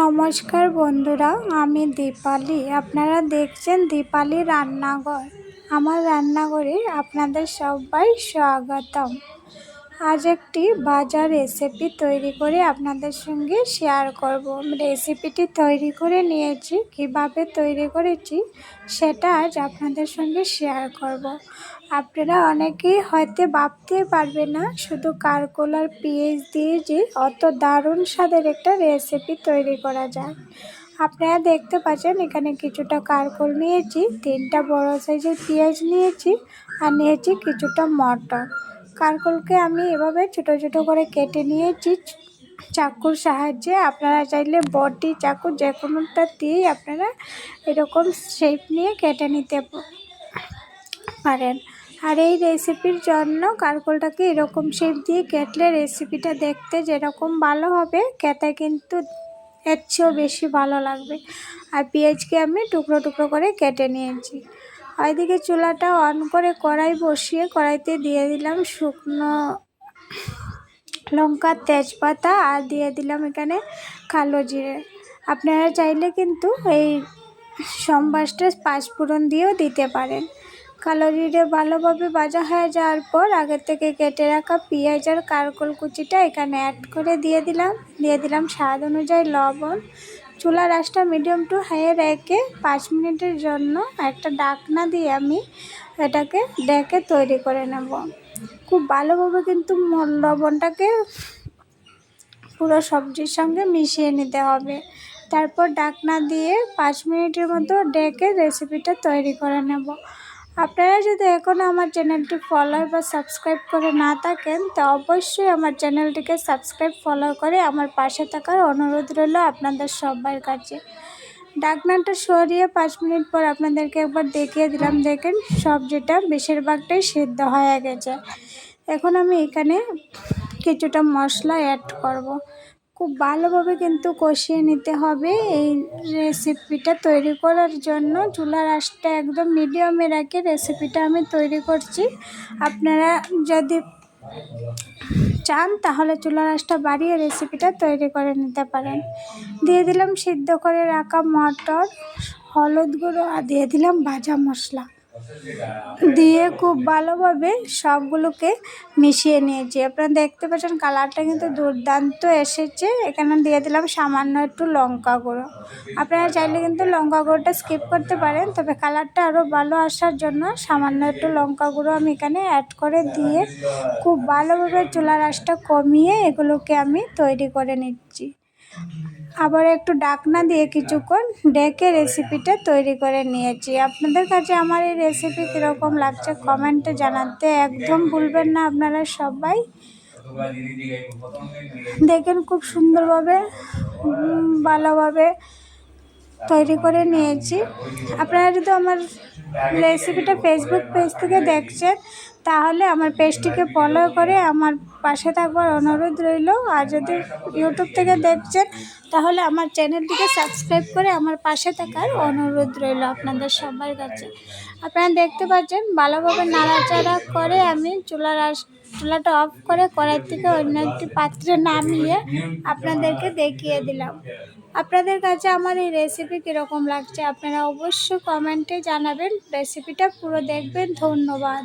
নমস্কার বন্ধুরা আমি দীপালি। আপনারা দেখছেন দীপালি রান্নাঘর। আমার রান্নাঘরে আপনাদের সবাই স্বাগতম। আজ একটি বাজার রেসিপি তৈরি করে আপনাদের সঙ্গে শেয়ার করব। রেসিপিটি তৈরি করে নিয়েছি, কীভাবে তৈরি করেছি সেটা আজ আপনাদের সঙ্গে শেয়ার করব। আপনারা অনেকেই হয়তো ভাবতে পারবে না, শুধু কারকোল আর পেঁয়াজ দিয়ে যে অত দারুণ স্বাদের একটা রেসিপি তৈরি করা যায়। আপনারা দেখতে পাচ্ছেন এখানে কিছুটা কারকোল নিয়েছি, তিনটা বড় সাইজের পেঁয়াজ নিয়েছি, আর নিয়েছি কিছুটা মটর। কারকলকে আমি এভাবে ছোটো ছোটো করে কেটে নিয়েছি। চাকুর সাহায্যে আপনারা চাইলে বটি চাকু যে কোনোটা দিয়েই আপনারা এরকম শেপ নিয়ে কেটে নিতে পারেন। আর এই রেসিপির জন্য কারকলটাকে এরকম শেপ দিয়ে কেটলে রেসিপিটা দেখতে যেরকম ভালো হবে, খেতে কিন্তু এর চেয়েও বেশি ভালো লাগবে। আর পেঁয়াজকে আমি টুকরো টুকরো করে কেটে নিয়েছি। ওইদিকে চুলাটা অন করে কড়াই বসিয়ে কড়াইতে দিয়ে দিলাম শুকনো লঙ্কা তেজপাতা আর দিয়ে দিলাম এখানে কালো জিরে। আপনারা চাইলে কিন্তু এই সম্বাসটা পাঁচফোড়ন দিয়েও দিতে পারেন। কালো জিরে ভালোভাবে ভাজা হয়ে যাওয়ার পর আগের থেকে কেটে রাখা পেঁয়াজ আর কারকল কুচিটা এখানে অ্যাড করে দিয়ে দিলাম। দিয়ে দিলাম স্বাদ অনুযায়ী লবণ চুলার আঁচটা মিডিয়াম টু হাইয়ে রেখে পাঁচ মিনিটের জন্য একটা ডাকনা দিয়ে আমি এটাকে ডেকে তৈরি করে নেব। খুব ভালোভাবে কিন্তু লবণটাকে পুরো সবজির সঙ্গে মিশিয়ে নিতে হবে। তারপর ডাকনা দিয়ে পাঁচ মিনিটের মতো ডেকে রেসিপিটা তৈরি করে নেব। আপনারা যদি এখনও আমার চ্যানেলটি ফলো বা সাবস্ক্রাইব করে না থাকেন, তো অবশ্যই আমার চ্যানেলটিকে সাবস্ক্রাইব ফলো করে আমার পাশে থাকার অনুরোধ রইল আপনাদের সবার কাছে। ডাকনাটা সরিয়ে পাঁচ মিনিট পর আপনাদেরকে একবার দেখিয়ে দিলাম। দেখেন, সব যেটা বেশিরভাগটাই সিদ্ধ হয়ে গেছে। এখন আমি এখানে কিছুটা মশলা অ্যাড করব। খুব ভালোভাবে কিন্তু কষিয়ে নিতে হবে। এই রেসিপিটা তৈরি করার জন্য চুলার আঁচটা একদম মিডিয়ামে রেখে রেসিপিটা আমি তৈরি করছি। আপনারা যদি চান তাহলে চুলার আঁচটা বাড়িয়ে রেসিপিটা তৈরি করে নিতে পারেন। দিয়ে দিলাম সিদ্ধ করে রাখা মটর, হলুদ গুঁড়ো আর দিয়ে দিলাম ভাজা মশলা। দিয়ে খুব ভালোভাবে সবগুলোকে মিশিয়ে নিয়েছি। আপনারা দেখতে পাচ্ছেন কালারটা কিন্তু দুর্দান্ত এসেছে। এখানে দিয়ে দিলাম সামান্য একটু লঙ্কা গুঁড়ো। আপনারা চাইলে কিন্তু লঙ্কা গুঁড়োটা স্কিপ করতে পারেন, তবে কালারটা আরও ভালো আসার জন্য সামান্য একটু লঙ্কা গুঁড়ো আমি এখানে অ্যাড করে দিয়ে খুব ভালোভাবে চুলার আঁচটা কমিয়ে এগুলোকে আমি তৈরি করে নিচ্ছি। আবার একটু ডাকনা দিয়ে কিছুক্ষণ ডেকে রেসিপিটা তৈরি করে নিয়েছি। আপনাদের কাছে আমার এই রেসিপি কীরকম লাগছে কমেন্টে জানাতে একদম ভুলবেন না আপনারা সবাই। দেখেন খুব সুন্দরভাবে ভালোভাবে তৈরি করে নিয়েছি। আপনারা যদি আমার রেসিপিটা ফেসবুক পেজ থেকে দেখছেন, তাহলে আমার পেজটিকে ফলো করে আমার পাশে থাকবার অনুরোধ রইল। আর যদি ইউটিউব থেকে দেখছেন, তাহলে আমার চ্যানেলটিকে সাবস্ক্রাইব করে আমার পাশে থাকার অনুরোধ রইল আপনাদের সবার কাছে। আপনারা দেখতে পাচ্ছেন, ভালোভাবে নাড়াচাড়া করে আমি চুলার আস চুলাটা অফ করে কড়াই থেকে অন্য একটি পাত্রে নামিয়ে আপনাদেরকে দেখিয়ে দিলাম। আপনাদের কাছে আমার এই রেসিপি কীরকম লাগছে আপনারা অবশ্যই কমেন্টে জানাবেন। রেসিপিটা পুরো দেখবেন। ধন্যবাদ।